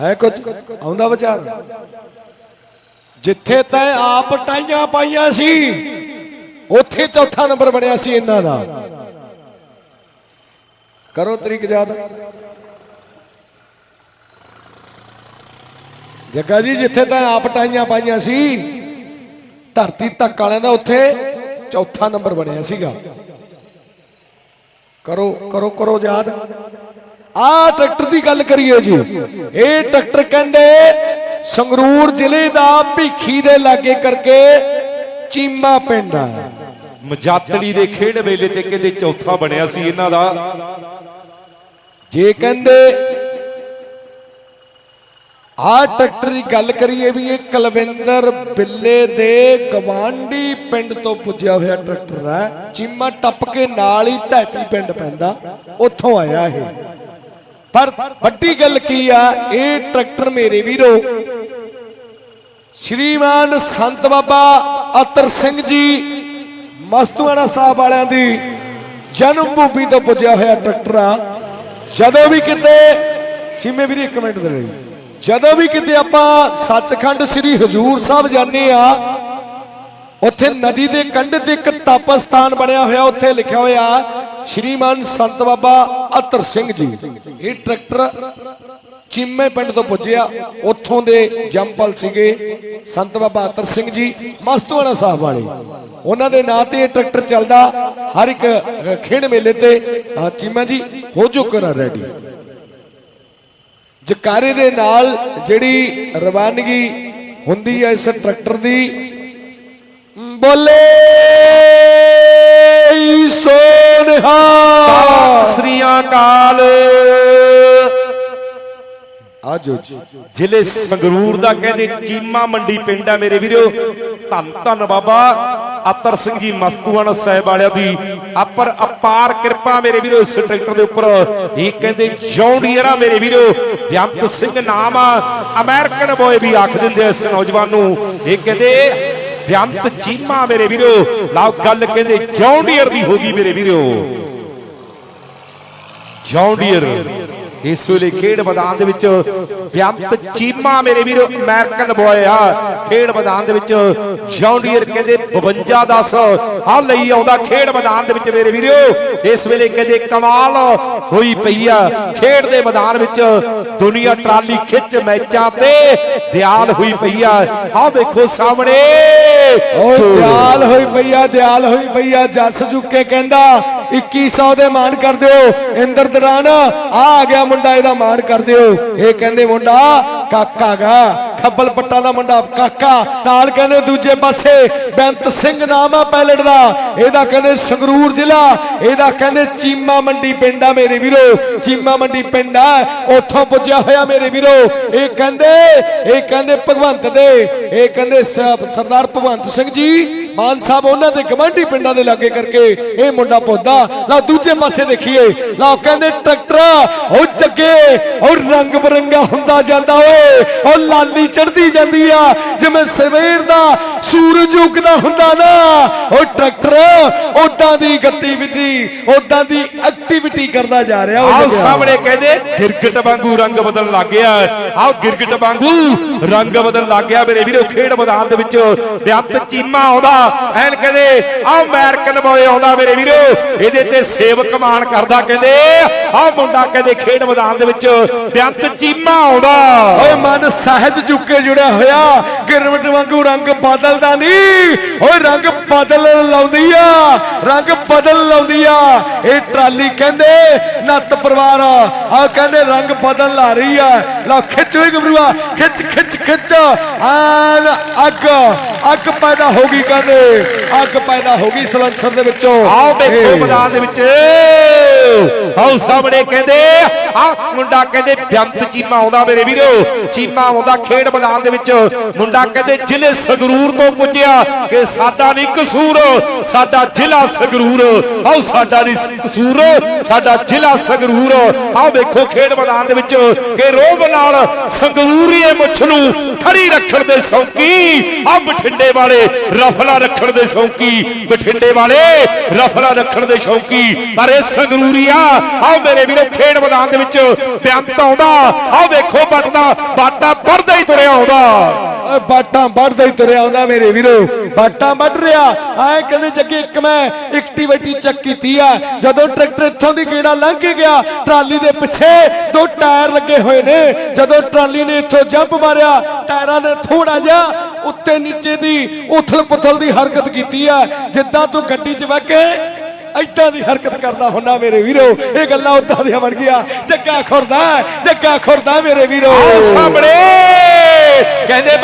ਹੈ ਕੁਝ? ਆਉਂਦਾ ਵਿਚਾਰ। ਜਿੱਥੇ ਤੈ ਆਪ ਟਾਈਆਂ ਪਾਈਆਂ ਸੀ, ਉੱਥੇ ਚੌਥਾ ਨੰਬਰ ਬਣਿਆ ਸੀ ਇਹਨਾਂ ਦਾ। ਕਰੋ ਤਰੀਕ ਯਾਦ। ਜੱਗਾ ਜੀ, ਜਿੱਥੇ ਤੈ ਆਪ ਟਾਈਆਂ ਪਾਈਆਂ ਸੀ, ਧਰਤੀ ਤੱਕ ਵਾਲਿਆਂ ਦਾ ਉੱਥੇ ਚੌਥਾ ਨੰਬਰ ਬਣਿਆ ਸੀਗਾ। ਕਰੋ ਕਰੋ ਕਰੋ ਯਾਦ। ਆ ਟਰੈਕਟਰ ਦੀ ਗੱਲ ਕਰੀਏ ਜੀ। ਇਹ ਟਰੈਕਟਰ ਕਹਿੰਦੇ ਸੰਗਰੂਰ ਜ਼ਿਲ੍ਹੇ ਦਾ ਭੀਖੀ ਦੇ ਲਾਗੇ ਕਰਕੇ ਚੀਮਾ ਪਿੰਡ ਆ। ਮਜਾਤਲੀ ਦੇ ਖੇਡ ਮੇਲੇ ਤੇ ਕਹਿੰਦੇ ਚੌਥਾ ਬਣਿਆ ਸੀ ਇਹਨਾਂ ਦਾ। ਜੇ ਕਹਿੰਦੇ ਆ ਟਰੈਕਟਰ ਦੀ ਗੱਲ ਕਰੀਏ ਵੀ ਇਹ ਕਲਵਿੰਦਰ ਬਿੱਲੇ ਦੇ ਗਵਾਂਢੀ ਪਿੰਡ ਤੋਂ ਪੁੱਜਿਆ ਹੋਇਆ ਟਰੈਕਟਰ ਹੈ। ਚੀਮਾ ਟੱਪ ਕੇ ਨਾਲ ਹੀ ਧੈਪੀ ਪਿੰਡ ਪੈਂਦਾ। ਉੱਥੋਂ ਆਇਆ ਇਹ। ਪਰ ਵੱਡੀ ਗੱਲ ਕੀ ਆ, ਇਹ ਟਰੈਕਟਰ ਮੇਰੇ ਵੀਰੋ, ਸ਼੍ਰੀਮਾਨ ਸੰਤ ਬਾਬਾ ਅਤਰ ਸਿੰਘ ਜੀ, ਮਸਤੂਆਣਾ ਸਾਹਿਬ ਵਾਲਿਆਂ ਦੀ ਜਨਮ ਭੂਮੀ ਤੋਂ ਪੁੱਜਿਆ ਹੋਇਆ ਟਰੈਕਟਰ ਆ। ਜਦੋਂ ਵੀ ਕਿਤੇ, ਚੀਮੇ ਵੀਰੇ ਇੱਕ ਮਿੰਟ ਦੇ ਲਈ। ਜਦੋਂ ਵੀ ਕਿਤੇ ਆਪਾਂ ਸੱਚਖੰਡ ਸ੍ਰੀ ਹਜੂਰ ਸਾਹਿਬ ਜਾਂਦੇ ਆ, ਉੱਥੇ ਨਦੀ ਦੇ ਕੰਢੇ ਤੇ ਇੱਕ ਤਪ ਸਥਾਨ ਬਣਿਆ ਹੋਇਆ, ਉੱਥੇ ਲਿਖਿਆ ਹੋਇਆ ਸ਼੍ਰੀਮਾਨ ਸੰਤ ਬਾਬਾ ਅਤਰ ਸਿੰਘ ਜੀ। ਇਹ ਟਰੈਕਟਰ ਚਿੰਮੇ ਪਿੰਡ ਤੋਂ ਪੁੱਜਿਆ। ਉੱਥੋਂ ਦੇ ਜੰਪਲ ਸੀਗੇ ਸੰਤ ਬਾਬਾ ਅਤਰ ਸਿੰਘ ਜੀ, ਮਸਤੂਆਣਾ ਸਾਹਿਬ ਵਾਲੇ। ਉਹਨਾਂ ਦੇ ਨਾਂ ਤੇ ਇਹ ਟਰੈਕਟਰ ਚੱਲਦਾ ਹਰ ਇੱਕ ਖੇਡ ਮੇਲੇ ਤੇ। ਅਹ ਚੀਮਾ ਜੀ, ਹੋ ਜੋ ਰੈਡੀ। ਜਕਾਰੇ ਦੇ ਨਾਲ ਜਿਹੜੀ ਰਵਾਨਗੀ ਹੁੰਦੀ ਹੈ ਇਸ ਟਰੈਕਟਰ ਦੀ, ਬੋਲੇ ਸੋਨਹਾ ਆਜੋ ਜੀ। ਜ਼ਿਲ੍ਹੇ ਸੰਗਰੂਰ ਦਾ ਕਹਿੰਦੇ ਚੀਮਾ ਮੰਡੀ ਪਿੰਡ ਆ ਮੇਰੇ ਵੀਰੋ। ਧੰਨ ਧੰਨ ਬਾਬਾ ਅਤਰ ਸਿੰਘ ਜੀ ਮਸਤੂਆਣਾ ਸਾਹਿਬ ਵਾਲਿਆਂ ਦੀ ਅਪਰ ਅਪਾਰ ਕਿਰਪਾ ਮੇਰੇ ਵੀਰੋ, ਇਸ ਟਰੈਕਟਰ ਦੇ ਉੱਪਰ। ਇਹ ਕਹਿੰਦੇ ਜੌਂਡੀਅਰਾ ਮੇਰੇ ਵੀਰੋ। ਬੇਅੰਤ ਸਿੰਘ ਨਾਮ ਆ। ਅਮਰੀਕਨ ਬੋਏ ਵੀ ਆਖ ਦਿੰਦੇ ਆ ਇਸ ਨੌਜਵਾਨ ਨੂੰ। ਇਹ ਕਹਿੰਦੇ ਬੇਅੰਤ ਚੀਮਾ ਮੇਰੇ ਵੀਰੋ। ਲਾਓ ਗੱਲ ਕਹਿੰਦੇ ਜੌਂਡੀਅਰ ਦੀ ਹੋ ਗਈ ਮੇਰੇ ਵੀਰੋ। ਜੌਂਡੀਅਰ। ਇਸ ਵੇਲੇ ਖੇਡ ਮੈਦਾਨ ਦੇ ਵਿੱਚ ਬਿਆੰਤ ਚੀਮਾ ਮੇਰੇ ਵੀਰੋ, ਅਮਰੀਕਨ ਬੋਏ ਆ। ਖੇਡ ਮੈਦਾਨ ਦੇ ਵਿੱਚ ਜੌਂਡੀਅਰ ਕਹਿੰਦੇ 52 10 ਆ ਲਈ ਆਉਂਦਾ ਖੇਡ ਮੈਦਾਨ ਦੇ ਵਿੱਚ ਮੇਰੇ ਵੀਰੋ। ਇਸ ਵੇਲੇ ਕਹਿੰਦੇ ਕਮਾਲ ਹੋਈ ਪਈ ਆ। ਖੇਡ ਦੇ ਮੈਦਾਨ ਵਿੱਚ ਦੁਨੀਆ ਟਰਾਲੀ ਖਿੱਚ ਮੈਚਾਂ ਤੇ ਦਿਆਲ ਹੋਈ ਪਈ ਆ। ਆਹ ਵੇਖੋ ਸਾਹਮਣੇ। ਓ ਦਿਆਲ ਹੋਈ ਪਈ ਆ, ਦਿਆਲ ਹੋਈ ਪਈ ਆ, ਜੱਸ ਜੁਕੇ ਕਹਿੰਦਾ 2100 ਦੇ ਮਾਣ ਕਰ ਦਿਓ। ਇੰਦਰ ਦਰਾਨ ਆ ਆ ਗਿਆ ਮੁੰਡਾ, ਇਹਦਾ ਮਾਣ ਕਰ ਦਿਓ। ਇਹ ਕਹਿੰਦੇ, ਮੁੰਡਾ, ਕਾਕਾ ਗਾ। ਖੱਬਲ ਪੱਟਾ ਦਾ ਮੁੰਡਾ, ਕਾਕਾ। ਨਾਲ ਕਹਿੰਦੇ, ਦੂਜੇ ਪਾਸੇ ਬੈਂਤ ਸਿੰਘ ਨਾਮ ਆ ਪੈਲਟ ਦਾ। ਇਹਦਾ ਕਹਿੰਦੇ, ਸੰਗਰੂਰ ਜ਼ਿਲ੍ਹਾ। ਇਹਦਾ ਕਹਿੰਦੇ, ਚੀਮਾ ਮੰਡੀ ਪਿੰਡ ਆ ਮੇਰੇ ਵੀਰੋ। ਚੀਮਾ ਮੰਡੀ ਪਿੰਡ ਆ, ਉੱਥੋਂ ਪੁੱਜਿਆ ਹੋਇਆ ਮੇਰੇ ਵੀਰੋ। ਇਹ ਕਹਿੰਦੇ ਇਹ ਕਹਿੰਦੇ ਭਗਵੰਤ ਦੇ। ਇਹ ਕਹਿੰਦੇ ਸਰਦਾਰ ਭਗਵੰਤ ਸਿੰਘ ਜੀ ਮਾਨ ਸਾਹਿਬ ਉਹਨਾਂ ਦੇ ਗਵਾਂਢੀ ਪਿੰਡਾਂ ਦੇ ਲਾਗੇ ਕਰਕੇ ਇਹ ਮੁੰਡਾ ਪੁੱਦਾ ਲਾ ਦੂਜੇ ਪਾਸੇ ਦੇਖੀਏ ਲਾ ਕਹਿੰਦੇ ਟਰੈਕਟਰ ਉਹ ਜੱਗੇ ਉਹ ਰੰਗ ਬਰੰਗਾ ਹੁੰਦਾ ਜਾਂਦਾ ਓਏ ਉਹ ਲਾਲੀ ਚੜਦੀ ਜਾਂਦੀ ਆ। ਜਿਵੇਂ ਸਵੇਰ ਦਾ ਸੂਰਜ ਉਗਦਾ ਹੁੰਦਾ ਨਾ ਉਹ ਟਰੈਕਟਰ ਉਦਾਂ ਦੀ ਗਤੀਵਿਧੀ ਉਦਾਂ ਦੀ ਐਕਟੀਵਿਟੀ ਕਰਦਾ ਜਾ ਰਿਹਾ ਉਹ। ਸਾਹਮਣੇ ਕਹਿੰਦੇ ਗਿਰਗਟ ਵਾਂਗੂ ਰੰਗ ਬਦਲਣ ਲੱਗ ਗਿਆ। ਆਓ ਗਿਰਗਟ ਵਾਂਗੂ ਰੰਗ ਬਦਲਣ ਲੱਗ ਗਿਆ। ਮੇਰੇ ਵੀਰੋ ਖੇਡ ਮੈਦਾਨ ਦੇ ਵਿੱਚ ਬਿਆੰਤ ਚੀਮਾ ਆਉਂਦਾ। ਐਨ ਕਹਿੰਦੇ ਆਓ ਅਮਰੀਕਨ ਬੋਏ ਆਉਂਦਾ ਮੇਰੇ ਵੀਰੋ। ਇਹਦੇ ਤੇ ਸੇਵਕ ਮਾਨ ਕਰਦਾ ਕਹਿੰਦੇ ਆਓ ਮੁੰਡਾ ਕਹਿੰਦੇ ਖੇਡ ਮੈਦਾਨ ਦੇ ਵਿੱਚ ਬਿਆੰਤ ਚੀਮਾ ਆਉਂਦਾ। ਓਏ ਮਨ ਸਹਿਜ ਚੁੱਕੇ ਜੁੜਿਆ ਹੋਇਆ ਗਿਰਵਟ ਵਾਂਗੂ ਰੰਗ ਬਦਲਦਾ ਨਹੀਂ। ਓਏ ਰੰਗ ਬਦਲ ਲਾਉਂਦੀ ਆ, ਰੰਗ ਬਦਲ ਲਾਉਂਦੀ ਆ। ਇਹ ਟਰਾਲੀ ਕਹਿੰਦੇ, ਨੱਤ ਪਰਿਵਾਰ ਆ। ਕਹਿੰਦੇ ਰੰਗ ਬਦਲ ਲਾ ਰਹੀ ਆ। ਲਾ ਖਿੱਚ ਓਏ ਗਬਰੂਆ ਖਿੱਚ ਖਿੱਚ ਖਿੱਚ। ਆਨ ਅੱਗ ਅੱਗ ਪੈਦਾ ਹੋ ਗਈ ਕਹਿੰਦੇ। ਅੱਗ ਪੈਦਾ ਹੋ ਗਈ ਸਲੰਸਰ ਦੇ ਵਿੱਚੋਂ ਆਓ ਵੇਖੋ। ਮੈਦਾਨ ਦੇ ਵਿੱਚ ਆਓ ਸਾਹਮਣੇ ਕਹਿੰਦੇ ਆ ਮੁੰਡਾ ਕਹਿੰਦੇ ਬੇਅੰਤ ਚੀਮਾ ਆਉਂਦਾ ਮੇਰੇ ਵੀਰੋ। ਚੀਮਾ ਆਉਂਦਾ ਖੇਡ ਮੈਦਾਨ ਦੇ ਵਿੱਚ। ਮੁੰਡਾ ਕਹਿੰਦੇ ਜ਼ਿਲ੍ਹੇ ਸੰਗਰੂਰ ਤੋਂ ਪੁੱਜਿਆ ਕਿ ਸਾਡਾ ਨਹੀਂ ਕਸੂਰ, ਸਾਡਾ ਜ਼ਿਲ੍ਹਾ ਸੰਗਰੂਰ। ਆਓ, ਸਾਡਾ ਨਹੀਂ ਕਸੂਰ, ਸਾਡਾ ਜ਼ਿਲ੍ਹਾ ਸੰਗਰੂਰ। ਆਓ, ਵੇਖੋ ਖੇਡ ਮੈਦਾਨ ਦੇ ਵਿੱਚ ਕਿ ਰੋਬ ਨਾਲ ਸੰਗਰੂਰੀਏ ਮੁੱਛ ਨੂੰ ਖੜੀ ਰੱਖਣ ਦੇ ਸੌਕੀ। ਆ ਬਠਿੰਡੇ ਵਾਲੇ ਰਫਲਾ ਰੱਖਣ ਦੇ ਸ਼ੌਂਕੀ। ਬਠਿੰਡੇ ਵਾਲੇ ਰਫਲਾ ਰੱਖਣ ਦੇ ਸ਼ੌਕੀ। ਪਰ ਇਹ ਸੰਗਰੂਰੀਆ ਆਓ, ਮੇਰੇ ਵੀਰੋ, ਖੇਡ ਮੈਦਾਨ ਦੇ ਵਿੱਚ ਬਿਆੰਤ ਆਉਂਦਾ। ਆਓ ਵੇਖੋ ਬੱਟ ਬਾਟਾ ਵੱਧਦਾ ਹੀ ਤੁਰਿਆ ਆਉਂਦਾ। ਓਏ ਵੱਢਦਾ ਹੀ ਤੁਰਿਆ ਆਉਂਦਾ ਮੇਰੇ ਵੀਰੋ। ਬਾਟਾਂ ਵੱਢ ਰਿਹਾ। ਐ ਕਹਿੰਦੇ ਜੱਗੇ, ਇੱਕ ਮੈਂ ਐਕਟੀਵਿਟੀ ਚੈੱਕ ਕੀਤੀ ਆ। ਜਦੋਂ ਟਰੈਕਟਰ ਇੱਥੋਂ ਦੀ ਗੇੜਾ ਲੰਘ ਕੇ ਗਿਆ, ਟਰਾਲੀ ਦੇ ਪਿੱਛੇ ਦੋ ਟਾਇਰ ਲੱਗੇ ਹੋਏ ਨੇ। ਜਦੋਂ ਟਰਾਲੀ ਨੇ ਇੱਥੋਂ ਜੰਪ ਮਾਰਿਆ, ਟਾਇਰਾਂ ਦੇ ਥੋੜਾ ਜਿਹਾ ਉੱਤੇ ਨੀਚੇ ਦੀ ਉਥਲ ਪੁਥਲ ਦੀ ਹਰਕਤ ਕੀਤੀ ਆ। ਜਿੱਦਾਂ ਤੂੰ ਗੱਡੀ 'ਚ ਬਹਿ ਕੇ ਐਦਾਂ ਦੀ ਹਰਕਤ ਕਰਦਾ ਹੁੰਦਾ ਮੇਰੇ ਵੀਰੋ। ਇਹ ਗੱਲਾਂ ਉਦਾਂ ਦੀਆਂ ਬਣ ਗਿਆ ਜੱਗਾ ਖੁਰਦਾ ਜੱਗਾ ਖੁਰਦਾ ਮੇਰੇ ਵੀਰੋ। ਸਾਹਮਣੇ। ਕਹਿੰਦੇ